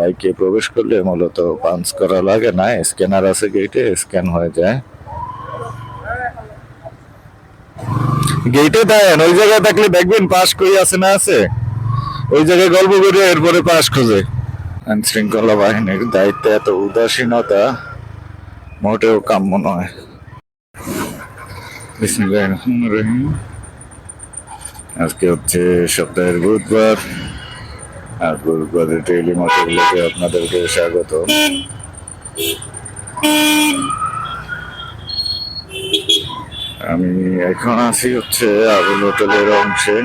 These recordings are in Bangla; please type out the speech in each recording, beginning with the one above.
বাইকে প্রবেশ করলে মূলত পাঞ্চ করা লাগে না, স্ক্যানার আছে গেটে স্ক্যান হয়ে যায়। গেটে দেন ওই জায়গায় থাকলে দেখবেন পাশ করি আছে না আছে। ওই জায়গায় গল্প করে এরপরে পাশ খোঁজে। আইন শৃঙ্খলা বাহিনীর দায়িত্বে এত উদাসীনতা, মোটেও কাম্য নয়। আজকে হচ্ছে সপ্তাহের বুধবার। আর বুধবারের ডেইলি মোটরগুলোকে আপনাদেরকে স্বাগত। আমি এখন আছি হচ্ছে আবুল হোটেলের অংশে।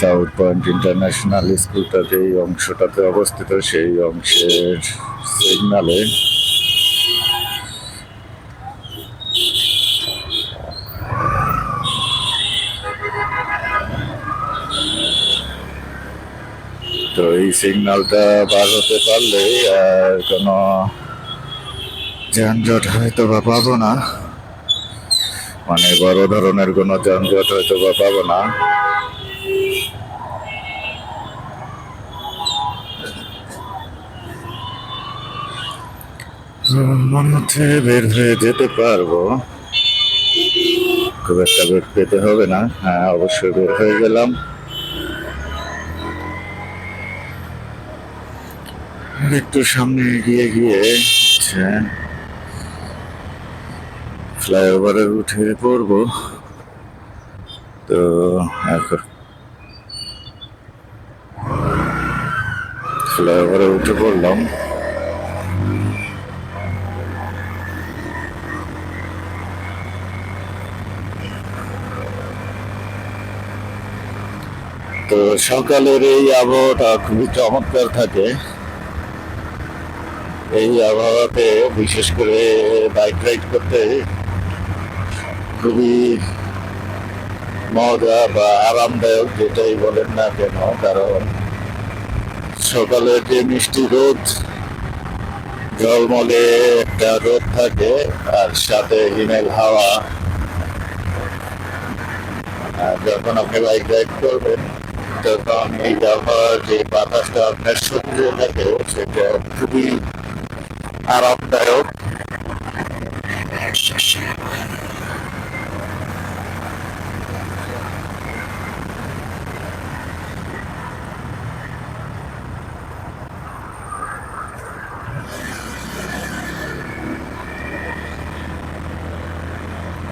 সাউথ পয়েন্ট ইন্টারন্যাশনাল স্কুলটা যেই অংশটাতে অবস্থিত, সেই অংশের সিগনালে তো এই সিগন্যালটা পার হতে পারলে আর কোনো যানজট হয়তো বা পাবো না। মানে বড় ধরনের কোনো যানজট হয়তো বা পাবো না। মন হচ্ছে বের হয়ে যেতে পারব। খুব একটা বের পেতে হবে না। হ্যাঁ অবশ্যই বের হয়ে গেলাম। একটু সামনে এগিয়ে গিয়ে হচ্ছে ফ্লাইওভারে উঠে পড়ব, তো এখন ফ্লাইওভারে উঠে পড়লাম। তো সকালের এই আবহাওয়াটা খুবই চমৎকার থাকে। এই আবহাওয়াতে বিশেষ করে বাইক রাইড করতে খুবই মজা বা আরামদায়ক, যেটাই বলেন না কেন, কারণ সকালে যে মিষ্টি রোদ জলমলে একটা রোদ থাকে, আর সাথে হিমেল হাওয়া। যখন আপনি বাইক রাইড করবেন, তখন এই আবহাওয়ার যে বাতাসটা আপনার শরীরে থাকে, সেটা খুবই আরামদায়ক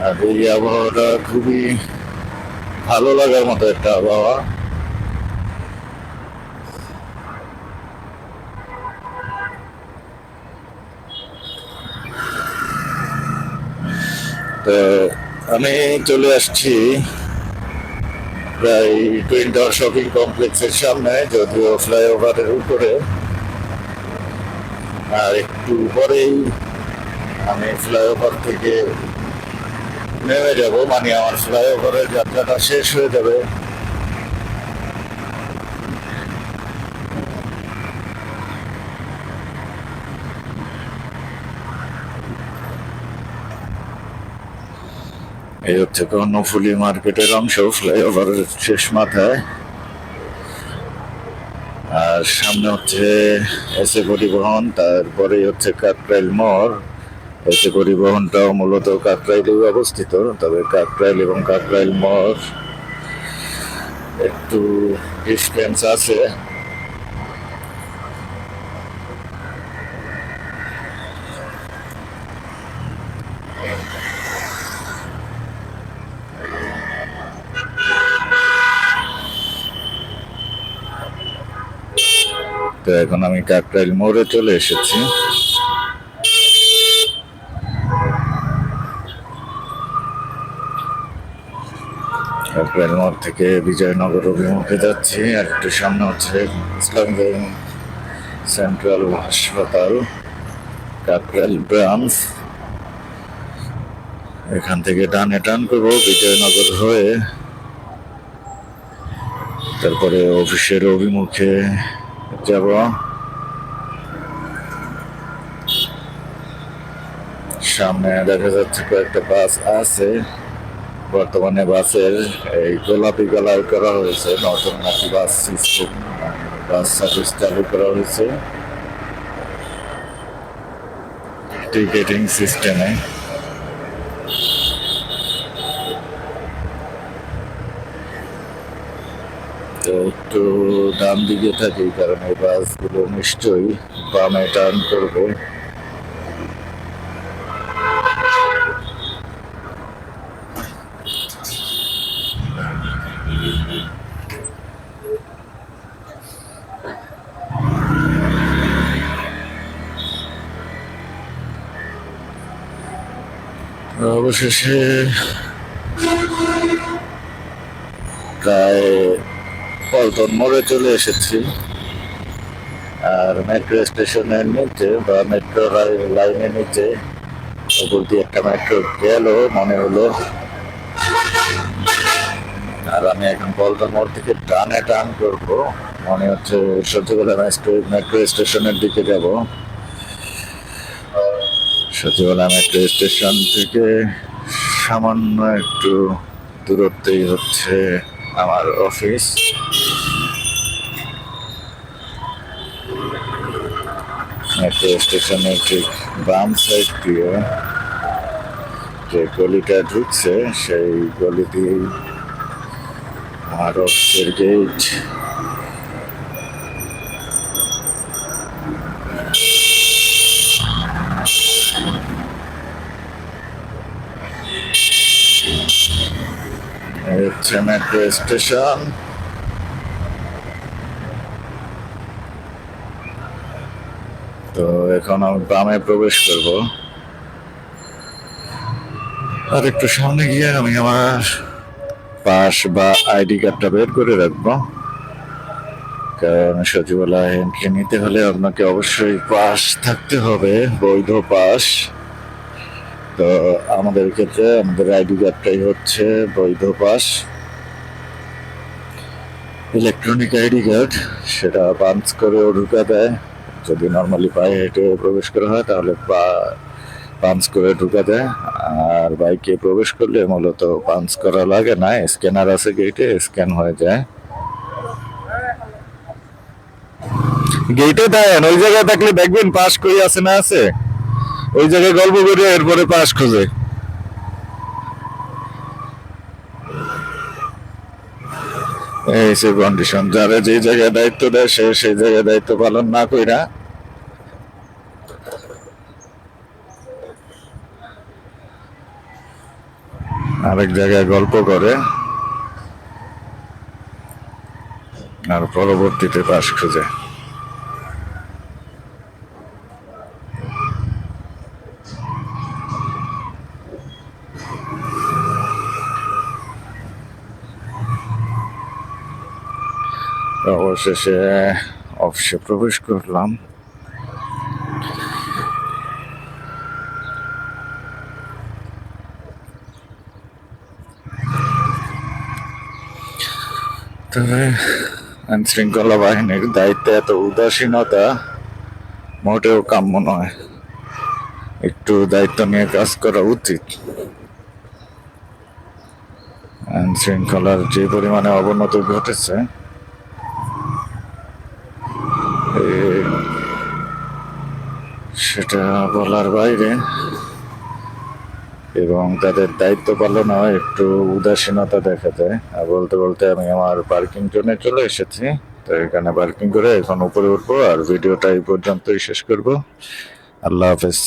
আর এই আবহাওয়াটা খুবই ভালো লাগার মতো একটা আবহাওয়া। তো আমি চলে আসছি প্রায় টুইন টাওয়ার শপিং কমপ্লেক্সের সামনে, যদিও ফ্লাইওভারের উপরে। আর একটু পরেই আমি ফ্লাইওভার থেকে নেমে যাব মানে আমার ফ্লাইওভারের যাত্রাটা শেষ হয়ে যাবে। এই হচ্ছে কর্ণফুলি মার্কেটের অংশ ফ্লাইওভারের শেষ মাথায়। আর সামনে হচ্ছে এসে পরিবহন তারপরে হচ্ছে কাকরাইল মোড়। এসে পরিবহনটাও মূলত কাকরাইলে অবস্থিত, তবে কাকরাইল এবং কাকরাইল মোড় একটু ডিস্টেন্স আছে। তো এখন আমি কাকরাইল মোড়ে চলে এসেছি। কাকরাইল মোড় থেকে বিজয়নগর অভিমুখে যাচ্ছি, আর একটু সামনে হচ্ছে ইসলাম সেন্ট্রাল হাসপাতাল, কাকরাইল ব্রাঞ্চ। এখান থেকে ডানে টান করব বিজয়নগর হয়ে। তারপরে অফিসের অভিমুখে যাব। সামনে দেখা যাচ্ছে কয়েকটা বাস আছে। বর্তমানে বাসের এই গোলাপি কালার করা হয়েছে নতুন নাকি বাস সিস্টেম বাস সার্ভিস চালু করা হয়েছে। টিকেটিং সিস্টেমে তো একটু ডান দিকে থাকি কারণ এই বাসগুলো নিশ্চয়ই বামে টার্ন করবে। অবশেষে প্রায় পল্টন মোড়ে চলে এসেছি। আর মেট্রো স্টেশনের নিচে বা মেট্রো লাইনের নিচে উপর দিয়ে একটা মেট্রো গেল, মনে হলো। আর আমি এখন পল্টন মোড় থেকে ডানে টান করব। মনে হচ্ছে সত্যিবেলা মেট্রো স্টেশনের দিকে যাব। সত্যিবেলা মেট্রো স্টেশন থেকে সামান্য একটু দূরত্বেই হচ্ছে আমার অফিস মেট্রো স্টেশনের ঠিক বাম সাইড দিয়ে যে গলিটা ঢুকছে, সেই গলি দিয়েই আমার গেট হচ্ছে মেট্রো স্টেশন তো এখন আমি বামে প্রবেশ করব। আর একটু সামনে গিয়ে আমি আমার পাস বা আইডি কার্ডটা বের করে রাখব। কারণ সচিবালয় এন্ট্রি নিতে হলে আপনাকে অবশ্যই পাস থাকতে হবে, বৈধ পাস। তো আমাদের ক্ষেত্রে আমাদের আইডি কার্ডটাই হচ্ছে বৈধ পাস। ইলেকট্রনিক আইডি কার্ড, সেটা পাঞ্চ করেও ঢুকা দেয় যদি নর্মালি পায়ে হেঁটে প্রবেশ করা হয়, তাহলে পা পাঞ্চ করে ঢুকা দেয়। আর বাইকে প্রবেশ করলে মূলত পাঞ্চ করা লাগে না স্ক্যানার আছে গেটে স্ক্যান হয়ে যায়। গেটে দেন ওই জায়গায় থাকলে দেখবেন পাস কই আছে না আছে? ওই জায়গায় গল্প করে, এরপরে পাস খোঁজে। কন্ডিশন যারা যে জায়গায় দায়িত্ব দেয় সে সেই জায়গায় দায়িত্ব পালন না কইরা আরেক জায়গায় গল্প করে আর পরবর্তীতে পাশ খুঁজে। অবশেষে অফিসে প্রবেশ করলাম। তবে আইন শৃঙ্খলা বাহিনীর দায়িত্বে এত উদাসীনতা মোটেও কাম্য নয়। একটু দায়িত্ব নিয়ে কাজ করা উচিত। আইন শৃঙ্খলার যে পরিমাণে অবনতি ঘটেছে সেটা বলার বাইরে। এবং তাদের দায়িত্ব পালনেও একটু উদাসীনতা দেখা যায়। আর বলতে বলতে আমি আমার পার্কিং জোনে চলে এসেছি। তো এখানে পার্কিং করে এখন উপরে উঠবো আর ভিডিওটা এই পর্যন্তই শেষ করব। আল্লাহ হাফেজ।